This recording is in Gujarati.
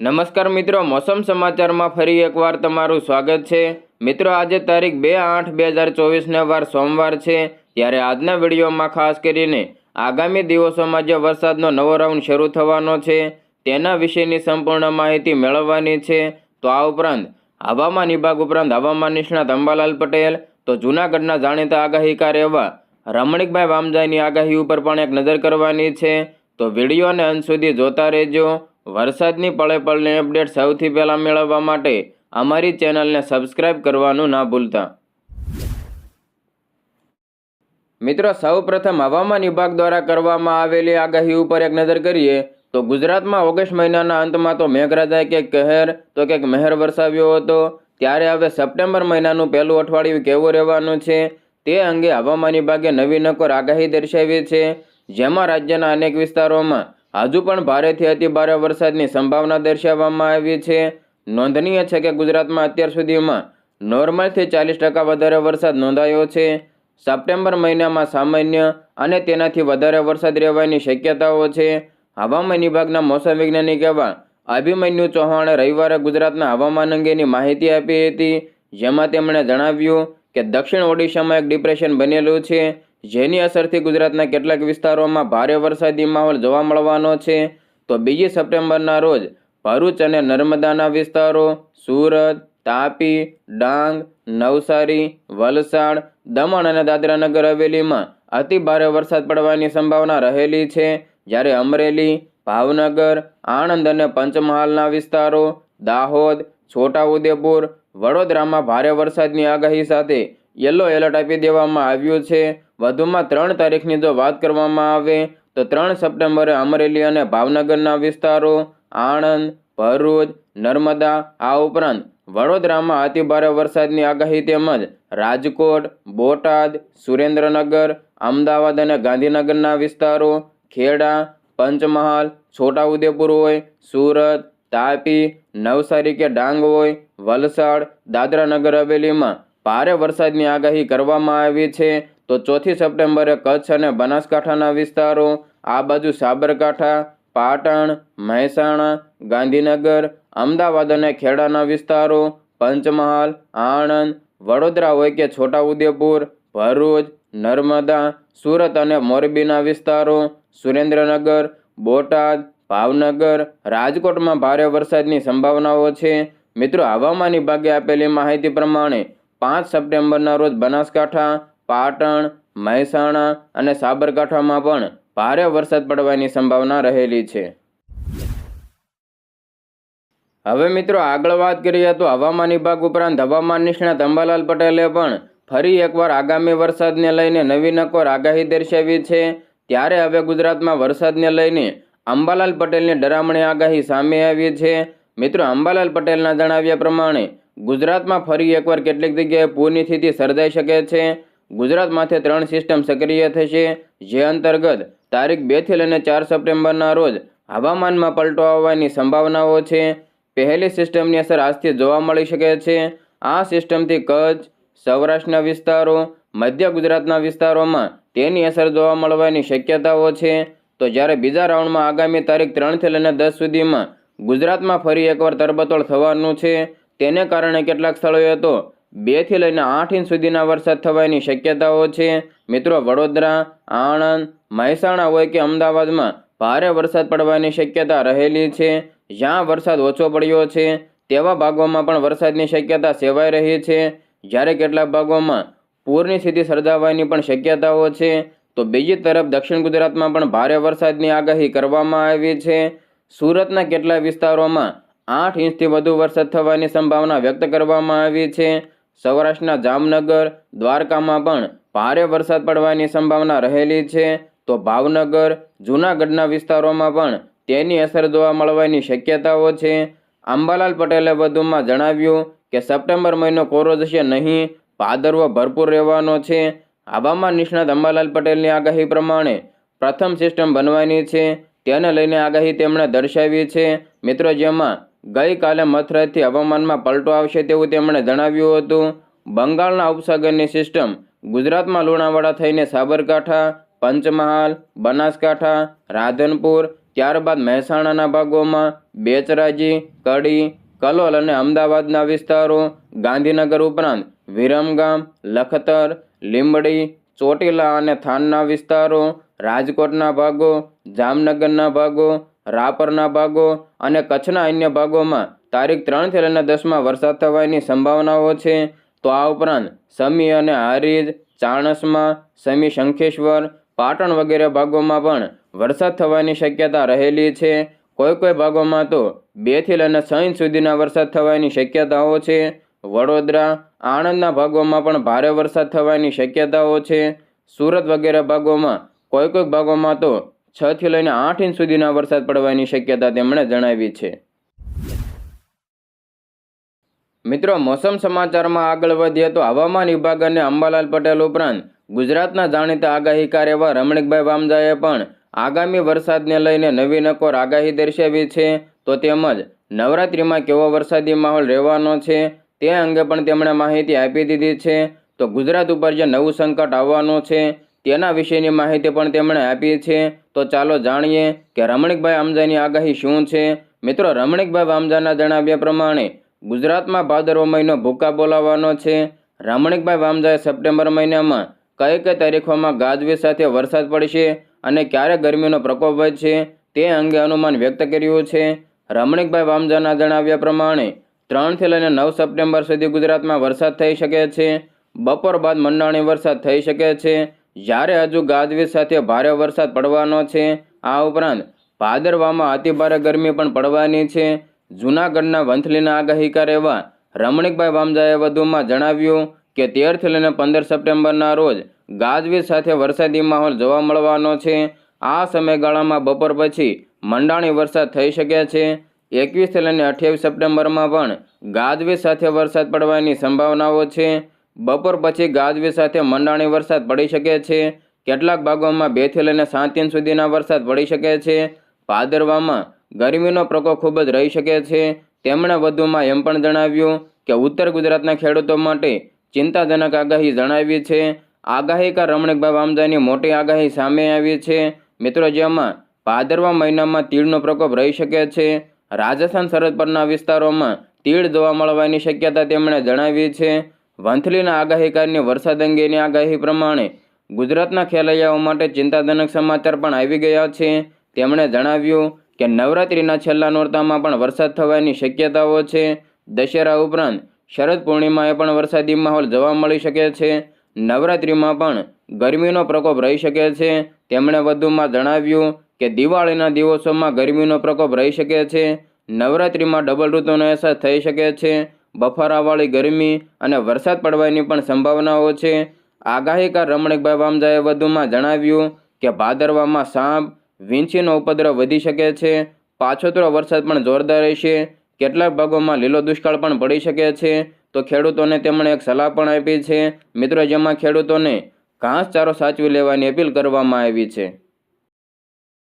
નમસ્કાર મિત્રો, મોસમ સમાચારમાં ફરી એકવાર તમારું સ્વાગત છે. મિત્રો, આજે તારીખ બે આઠ બે હજાર ચોવીસને વાર સોમવાર છે. ત્યારે આજના વિડીયોમાં ખાસ કરીને આગામી દિવસોમાં જે વરસાદનો નવો રાઉન્ડ શરૂ થવાનો છે, તેના વિશેની સંપૂર્ણ માહિતી મેળવવાની છે. તો આ ઉપરાંત હવામાન વિભાગ ઉપરાંત હવામાન નિષ્ણાત અંબાલાલ પટેલ, તો જૂનાગઢના જાણીતા આગાહીકાર એવા રમણીકભાઈ વામજાની આગાહી ઉપર પણ એક નજર કરવાની છે. તો વિડીયોને અંત સુધી જોતા રહેજો. વરસાદની પળે પળની અપડેટ સૌથી પહેલાં મેળવવા માટે અમારી ચેનલને સબસ્ક્રાઇબ કરવાનું ના ભૂલતા. મિત્રો સૌ પ્રથમ હવામાન વિભાગ દ્વારા કરવામાં આવેલી આગાહી ઉપર એક નજર કરીએ તો ગુજરાતમાં ઓગસ્ટ મહિનાના અંતમાં તો મેઘરાજાએ કંઈક કહેર, તો ક્યાંક મહેર વરસાવ્યો હતો. ત્યારે હવે સપ્ટેમ્બર મહિનાનું પહેલું અઠવાડિયું કેવું રહેવાનું છે તે અંગે હવામાન વિભાગે નવી નકોર આગાહી દર્શાવી છે. જેમાં રાજ્યના અનેક વિસ્તારોમાં હજુ પણ ભારેથી અતિ ભારે વરસાદની સંભાવના દર્શાવવામાં આવી છે. નોંધનીય છે કે ગુજરાતમાં અત્યાર સુધીમાં નોર્મલથી ચાલીસ ટકા વધારે વરસાદ નોંધાયો છે. સપ્ટેમ્બર મહિનામાં સામાન્ય અને તેનાથી વધારે વરસાદ રહેવાની શક્યતાઓ છે. હવામાન વિભાગના મોસમ વૈજ્ઞાનિક એવા અભિમન્યુ ચૌહાણે રવિવારે ગુજરાતના હવામાન અંગેની માહિતી આપી હતી. જેમાં તેમણે જણાવ્યું કે દક્ષિણ ઓડિશામાં એક ડિપ્રેશન બનેલું છે. જેની અસરથી ગુજરાતના કેટલાક વિસ્તારોમાં ભારે વરસાદી માહોલ જોવા મળવાનો છે, તો બીજી સપ્ટેમ્બરના રોજ ભરૂચ અને નર્મદાના વિસ્તારો સુરત, તાપી, ડાંગ, નવસારી, વલસાડ, દમણ અને દાદરાનગર હવેલીમાં અતિ ભારે વરસાદ પડવાની સંભાવના રહેલી છે. જ્યારે અમરેલી, ભાવનગર, આણંદ અને પંચમહાલના વિસ્તારો, દાહોદ, છોટાઉદેપુર, વડોદરામાં ભારે વરસાદની આગાહી સાથે યલો એલર્ટ આપી દેવામાં આવ્યું છે. વધુમાં ત્રણ તારીખની જો વાત કરવામાં આવે, તો ત્રણ સપ્ટેમ્બરે અમરેલી અને ભાવનગરના વિસ્તારો, આણંદ, ભરૂચ, નર્મદા, આ ઉપરાંત વડોદરામાં અતિભારે વરસાદની આગાહી તેમજ રાજકોટ, બોટાદ, સુરેન્દ્રનગર, અમદાવાદ અને ગાંધીનગરના વિસ્તારો, ખેડા, પંચમહાલ, છોટાઉદેપુર હોય, સુરત, તાપી, નવસારી કે ડાંગ હોય, વલસાડ દાદરાનગર હવેલીમાં ભારે વરસાદની આગાહી કરવામાં આવી છે. તો ચોથી સપ્ટેમ્બરે કચ્છ અને બનાસકાંઠાના વિસ્તારો, આ બાજુ સાબરકાંઠા, પાટણ, મહેસાણા, ગાંધીનગર, અમદાવાદ અને ખેડાના વિસ્તારો, પંચમહાલ, આણંદ, વડોદરા હોય કે છોટાઉદેપુર, ભરૂચ, નર્મદા, સુરત અને મોરબીના વિસ્તારો, સુરેન્દ્રનગર, બોટાદ, ભાવનગર, રાજકોટમાં ભારે વરસાદની સંભાવનાઓ છે. મિત્રો, હવામાન વિભાગે આપેલી માહિતી પ્રમાણે પાંચ સપ્ટેમ્બરના રોજ બનાસકાંઠા પાટણ, મહેસાણા અને સાબરકાંઠામાં પણ ભારે વરસાદ પડવાની સંભાવના રહેલી છે. હવે મિત્રો આગળ વાત કરીએ તો હવામાન વિભાગ ઉપરાંત હવામાન નિષ્ણાત અંબાલાલ પટેલે પણ ફરી એકવાર આગામી વરસાદને લઈને નવી નકોર આગાહી દર્શાવી છે. ત્યારે હવે ગુજરાતમાં વરસાદને લઈને અંબાલાલ પટેલની ડરામણી આગાહી સામે આવી છે. મિત્રો અંબાલાલ પટેલના જણાવ્યા પ્રમાણે ગુજરાતમાં ફરી એકવાર કેટલીક જગ્યાએ પૂરની સ્થિતિ સર્જાઈ શકે છે. ગુજરાત માથે ત્રણ સિસ્ટમ સક્રિય થશે, જે અંતર્ગત તારીખ બેથી લઈને ચાર સપ્ટેમ્બરના રોજ હવામાનમાં પલટો આવવાની સંભાવનાઓ છે. પહેલી સિસ્ટમની અસર આજથી જોવા મળી શકે છે. આ સિસ્ટમથી કચ્છ, સૌરાષ્ટ્રના વિસ્તારો, મધ્ય ગુજરાતના વિસ્તારોમાં તેની અસર જોવા મળવાની શક્યતાઓ છે. તો જ્યારે બીજા રાઉન્ડમાં આગામી તારીખ ત્રણથી લઈને દસ સુધીમાં ગુજરાતમાં ફરી એકવાર તરબતોડ થવાનું છે, તેને કારણે કેટલાક સ્થળોએ તો બેથી લઈને આઠ ઇંચ સુધીના વરસાદ થવાની શક્યતાઓ છે. મિત્રો, વડોદરા, આણંદ, મહેસાણા હોય કે અમદાવાદમાં ભારે વરસાદ પડવાની શક્યતા રહેલી છે. જ્યાં વરસાદ ઓછો પડ્યો છે, તેવા ભાગોમાં પણ વરસાદની શક્યતા સેવાઈ રહી છે. જ્યારે કેટલાક ભાગોમાં પૂરની સ્થિતિ સર્જાવાની પણ શક્યતાઓ છે, તો બીજી તરફ દક્ષિણ ગુજરાતમાં પણ ભારે વરસાદની આગાહી કરવામાં આવી છે. સુરતના કેટલાક વિસ્તારોમાં આઠ ઇંચથી વધુ વરસાદ થવાની સંભાવના વ્યક્ત કરવામાં આવી છે. સૌરાષ્ટ્રના જામનગર, દ્વારકામાં પણ ભારે વરસાદ પડવાની સંભાવના રહેલી છે. તો ભાવનગર, જૂનાગઢના વિસ્તારોમાં પણ તેની અસર જોવા મળવાની શક્યતાઓ છે. અંબાલાલ પટેલે વધુમાં જણાવ્યું કે સપ્ટેમ્બર મહિનો કોરો જશે નહીં, ભાદરવો ભરપૂર રહેવાનો છે. હવામાન નિષ્ણાત અંબાલાલ પટેલની આગાહી પ્રમાણે પ્રથમ સિસ્ટમ બનવાની છે. તેને લઈને આગાહી તેમણે દર્શાવી છે. મિત્રો, જેમાં ગઈકાલે મથરાથી હવામાનમાં પલટો આવશે તેવું તેમણે જણાવ્યું હતું. બંગાળના ઉપસાગરની સિસ્ટમ ગુજરાતમાં લુણાવાડા થઈને સાબરકાંઠા, પંચમહાલ, બનાસકાંઠા, રાધનપુર, ત્યારબાદ મહેસાણાના ભાગોમાં બેચરાજી, કડી, કલોલ અને અમદાવાદના વિસ્તારો, ગાંધીનગર ઉપરાંત વિરમગામ, લખતર, લીંબડી, ચોટીલા અને થાનના વિસ્તારો, રાજકોટના ભાગો, જામનગરના ભાગો રાપરના ભાગો અને કચ્છના અન્ય ભાગોમાં તારીખ ત્રણથી લઈને દસમાં વરસાદ થવાની સંભાવનાઓ છે. તો આ ઉપરાંત સમી અને હારીજ, ચાણસમાં સમી શંખેશ્વર, પાટણ વગેરે ભાગોમાં પણ વરસાદ થવાની શક્યતા રહેલી છે. કોઈ કોઈ ભાગોમાં તો બેથી લઈને છ ઇંચ સુધીના વરસાદ થવાની શક્યતાઓ છે. વડોદરા, આણંદના ભાગોમાં પણ ભારે વરસાદ થવાની શક્યતાઓ છે. સુરત વગેરે ભાગોમાં કોઈ કોઈક ભાગોમાં તો છ થી લઈને આઠ ઇંચ સુધીના વરસાદ પડવાની શક્યતા તેમણે જણાવી છે. મિત્રો, મોસમ સમાચારમાં આગળ વધીએ તો હવામાન વિભાગ અને અંબાલાલ પટેલ ઉપરાંત ગુજરાતના જાણીતા આગાહીકાર એવા રમણીકભાઈ વામજાએ પણ આગામી વરસાદને લઈને નવી નકોર આગાહી દર્શાવી છે. તો તેમજ નવરાત્રિમાં કેવો વરસાદી માહોલ રહેવાનો છે તે અંગે પણ તેમણે માહિતી આપી દીધી છે. તો ગુજરાત ઉપર જે નવું સંકટ આવવાનું છે તેના વિશેની માહિતી પણ તેમણે આપી છે. તો ચાલો જાણીએ કે રમણીકભાઈ આમજાની આગાહી શું છે? મિત્રો, રમણીકભાઈ વામજાના જણાવ્યા પ્રમાણે ગુજરાતમાં ભાદરવો મહિનો ભૂકા બોલાવવાનો છે. રમણીકભાઈ વામજાએ સપ્ટેમ્બર મહિનામાં કઈ કઈ તારીખોમાં ગાજવીજ સાથે વરસાદ પડશે અને ક્યારે ગરમીનો પ્રકોપ વધશે તે અંગે અનુમાન વ્યક્ત કર્યું છે. રમણીકભાઈ વામજાના જણાવ્યા પ્રમાણે ત્રણથી લઈને નવ સપ્ટેમ્બર સુધી ગુજરાતમાં વરસાદ થઈ શકે છે. બપોર બાદ મંડાણી વરસાદ થઈ શકે છે. જ્યારે હજુ ગાજવીજ સાથે ભારે વરસાદ પડવાનો છે, આ ઉપરાંત ભાદરવામાં અતિભારે ગરમી પણ પડવાની છે. જૂનાગઢના વંથલીના આગાહીકાર એવા રમણીકભાઈ વામજાએ વધુમાં જણાવ્યું કે તેરથી લઈને પંદર સપ્ટેમ્બરના રોજ ગાજવીજ સાથે વરસાદી માહોલ જોવા મળવાનો છે. આ સમયગાળામાં બપોર પછી મંડાણી વરસાદ થઈ શકે છે. એકવીસથી લઈને અઠ્યાવીસ સપ્ટેમ્બરમાં પણ ગાજવીજ સાથે વરસાદ પડવાની સંભાવનાઓ છે. બપોર પછી ગાજવીજ સાથે મંડાણી વરસાદ પડી શકે છે. કેટલાક ભાગોમાં બેથી લઈને સાત ઇંચ સુધીના વરસાદ પડી શકે છે. ભાદરવામાં ગરમીનો પ્રકોપ ખૂબ જ રહી શકે છે. તેમણે વધુમાં એમ પણ જણાવ્યું કે ઉત્તર ગુજરાતના ખેડૂતો માટે ચિંતાજનક આગાહી જણાવી છે. આગાહીકાર રમણીકભાઈ વામજાની મોટી આગાહી સામે આવી છે. મિત્રો, જેમાં ભાદરવા મહિનામાં તીડનો પ્રકોપ રહી શકે છે. રાજસ્થાન સરહદ પરના વિસ્તારોમાં તીડ જોવા મળવાની શક્યતા તેમણે જણાવી છે. વંથલીના આગાહીકારની વરસાદ અંગેની આગાહી પ્રમાણે ગુજરાતના ખેલૈયાઓ માટે ચિંતાજનક સમાચાર પણ આવી ગયા છે. તેમણે જણાવ્યું કે નવરાત્રિના છેલ્લા નોરતામાં પણ વરસાદ થવાની શક્યતાઓ છે. દશેરા ઉપરાંત શરદ પૂર્ણિમાએ પણ વરસાદી માહોલ જોવા મળી શકે છે. નવરાત્રિમાં પણ ગરમીનો પ્રકોપ રહી શકે છે. તેમણે વધુમાં જણાવ્યું કે દિવાળીના દિવસોમાં ગરમીનો પ્રકોપ રહી શકે છે. નવરાત્રિમાં ડબલ ઋતુનો અહેસાસ થઈ શકે છે. બફારાવાળી ગરમી અને વરસાદ પડવાની પણ સંભાવનાઓ છે. આગાહીકાર રમણીકભાઈ વામજાએ વધુમાં જણાવ્યું કે ભાદરવામાં સાપ વીંછીનો ઉપદ્રવ વધી શકે છે. પાછોતરો વરસાદ પણ જોરદાર રહેશે. કેટલાક ભાગોમાં લીલો દુષ્કાળ પણ પડી શકે છે. તો ખેડૂતોને તેમણે એક સલાહ પણ આપી છે. મિત્રો, જેમાં ખેડૂતોને ઘાસચારો સાચવી લેવાની અપીલ કરવામાં આવી છે.